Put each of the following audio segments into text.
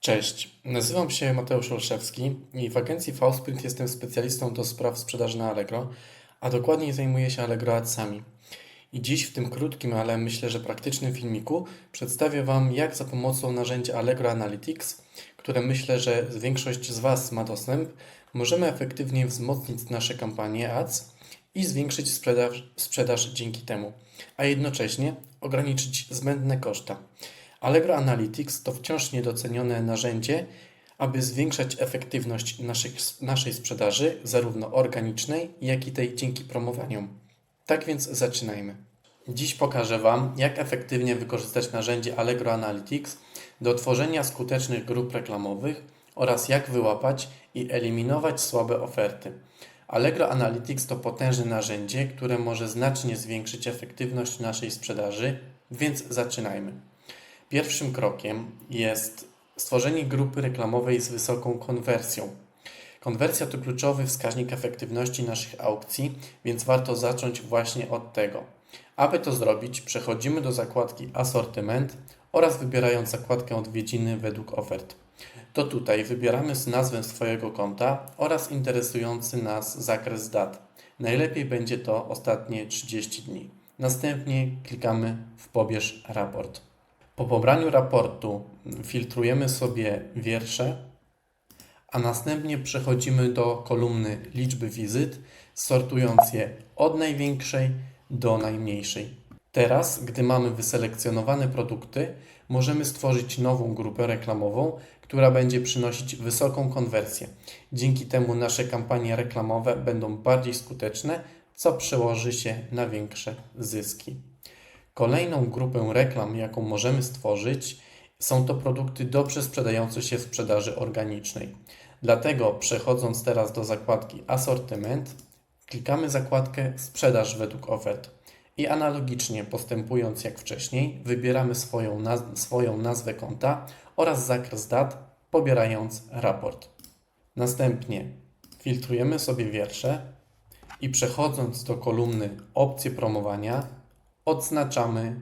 Cześć, nazywam się Mateusz Olszewski i w agencji Fausprynt jestem specjalistą do spraw sprzedaży na Allegro, a dokładniej zajmuję się Allegro Adsami. I dziś w tym krótkim, ale myślę, że praktycznym filmiku przedstawię Wam, jak za pomocą narzędzia Allegro Analytics, które myślę, że większość z Was ma dostęp, możemy efektywnie wzmocnić nasze kampanie ads i zwiększyć sprzedaż, sprzedaż dzięki temu, a jednocześnie ograniczyć zbędne koszta. Allegro Analytics to wciąż niedocenione narzędzie, aby zwiększać efektywność naszych, naszej sprzedaży, zarówno organicznej, jak i tej dzięki promowaniom. Tak więc zaczynajmy. Dziś pokażę Wam, jak efektywnie wykorzystać narzędzie Allegro Analytics do tworzenia skutecznych grup reklamowych oraz jak wyłapać i eliminować słabe oferty. Allegro Analytics to potężne narzędzie, które może znacznie zwiększyć efektywność naszej sprzedaży, więc zaczynajmy. Pierwszym krokiem jest stworzenie grupy reklamowej z wysoką konwersją. Konwersja to kluczowy wskaźnik efektywności naszych aukcji, więc warto zacząć właśnie od tego. Aby to zrobić, przechodzimy do zakładki Asortyment oraz wybierając zakładkę Odwiedziny według ofert. To tutaj wybieramy nazwę swojego konta oraz interesujący nas zakres dat. Najlepiej będzie to ostatnie 30 dni. Następnie klikamy w Pobierz raport. Po pobraniu raportu filtrujemy sobie wiersze, a następnie przechodzimy do kolumny liczby wizyt, sortując je od największej do najmniejszej. Teraz, gdy mamy wyselekcjonowane produkty, możemy stworzyć nową grupę reklamową, która będzie przynosić wysoką konwersję. Dzięki temu nasze kampanie reklamowe będą bardziej skuteczne, co przełoży się na większe zyski. Kolejną grupę reklam, jaką możemy stworzyć, są to produkty dobrze sprzedające się w sprzedaży organicznej. Dlatego przechodząc teraz do zakładki Asortyment, klikamy zakładkę Sprzedaż według ofert i analogicznie postępując jak wcześniej, wybieramy swoją, naz swoją nazwę konta oraz zakres dat, pobierając raport. Następnie filtrujemy sobie wiersze i przechodząc do kolumny Opcje promowania, odznaczamy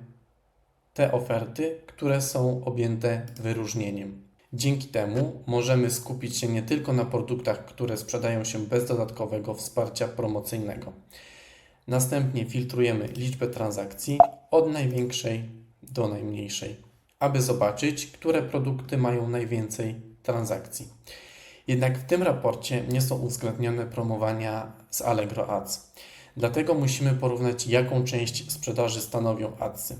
te oferty, które są objęte wyróżnieniem. Dzięki temu możemy skupić się nie tylko na produktach, które sprzedają się bez dodatkowego wsparcia promocyjnego. Następnie filtrujemy liczbę transakcji od największej do najmniejszej, aby zobaczyć, które produkty mają najwięcej transakcji. Jednak w tym raporcie nie są uwzględnione promowania z Allegro Ads. Dlatego musimy porównać, jaką część sprzedaży stanowią adsy.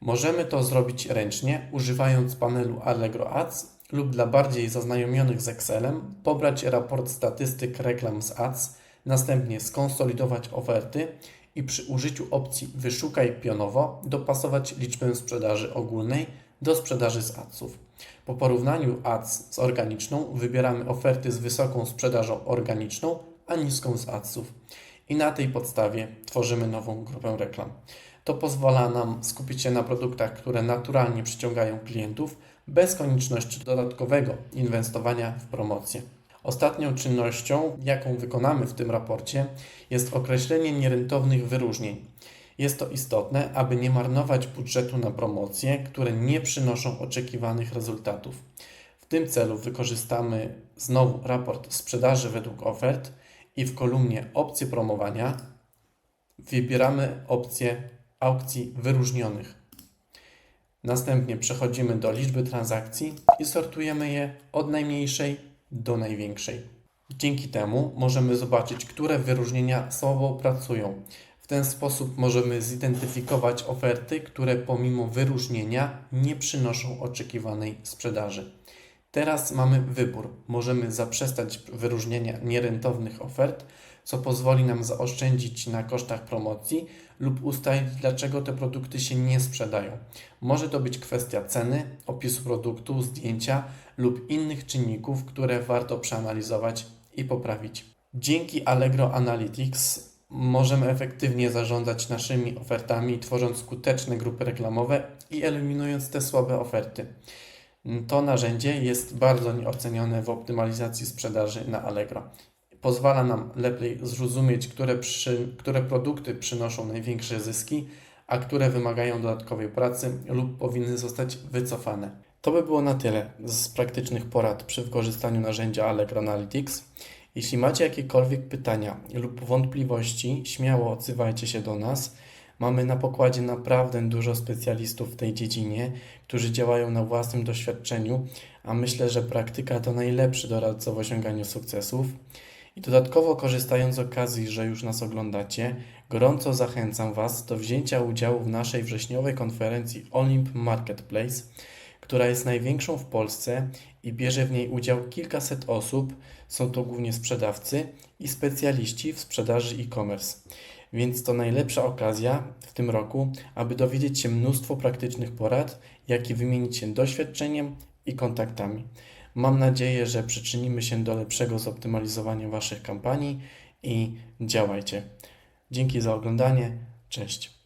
Możemy to zrobić ręcznie, używając panelu Allegro Ads lub dla bardziej zaznajomionych z Excelem pobrać raport statystyk reklam z ads, następnie skonsolidować oferty i przy użyciu opcji Wyszukaj pionowo dopasować liczbę sprzedaży ogólnej do sprzedaży z adsów. Po porównaniu ads z organiczną wybieramy oferty z wysoką sprzedażą organiczną, a niską z adsów i na tej podstawie tworzymy nową grupę reklam. To pozwala nam skupić się na produktach, które naturalnie przyciągają klientów bez konieczności dodatkowego inwestowania w promocję. Ostatnią czynnością, jaką wykonamy w tym raporcie, jest określenie nierentownych wyróżnień. Jest to istotne, aby nie marnować budżetu na promocje, które nie przynoszą oczekiwanych rezultatów. W tym celu wykorzystamy znowu raport sprzedaży według ofert i w kolumnie opcje promowania wybieramy opcję aukcji wyróżnionych. Następnie przechodzimy do liczby transakcji i sortujemy je od najmniejszej do największej. Dzięki temu możemy zobaczyć, które wyróżnienia słabo pracują. W ten sposób możemy zidentyfikować oferty, które pomimo wyróżnienia nie przynoszą oczekiwanej sprzedaży. Teraz mamy wybór. Możemy zaprzestać wyróżnienia nierentownych ofert, co pozwoli nam zaoszczędzić na kosztach promocji lub ustalić, dlaczego te produkty się nie sprzedają. Może to być kwestia ceny, opisu produktu, zdjęcia lub innych czynników, które warto przeanalizować i poprawić. Dzięki Allegro Analytics możemy efektywnie zarządzać naszymi ofertami, tworząc skuteczne grupy reklamowe i eliminując te słabe oferty. To narzędzie jest bardzo nieocenione w optymalizacji sprzedaży na Allegro. Pozwala nam lepiej zrozumieć, które, przy, które produkty przynoszą największe zyski, a które wymagają dodatkowej pracy lub powinny zostać wycofane. To by było na tyle z praktycznych porad przy wykorzystaniu narzędzia Allegro Analytics. Jeśli macie jakiekolwiek pytania lub wątpliwości, śmiało odzywajcie się do nas. Mamy na pokładzie naprawdę dużo specjalistów w tej dziedzinie, którzy działają na własnym doświadczeniu, a myślę, że praktyka to najlepszy doradca w osiąganiu sukcesów. I dodatkowo korzystając z okazji, że już nas oglądacie, gorąco zachęcam Was do wzięcia udziału w naszej wrześniowej konferencji Olymp Marketplace, która jest największą w Polsce i bierze w niej udział kilkaset osób. Są to głównie sprzedawcy i specjaliści w sprzedaży e-commerce. Więc to najlepsza okazja w tym roku, aby dowiedzieć się mnóstwo praktycznych porad, jak i wymienić się doświadczeniem i kontaktami. Mam nadzieję, że przyczynimy się do lepszego zoptymalizowania Waszych kampanii i działajcie. Dzięki za oglądanie. Cześć.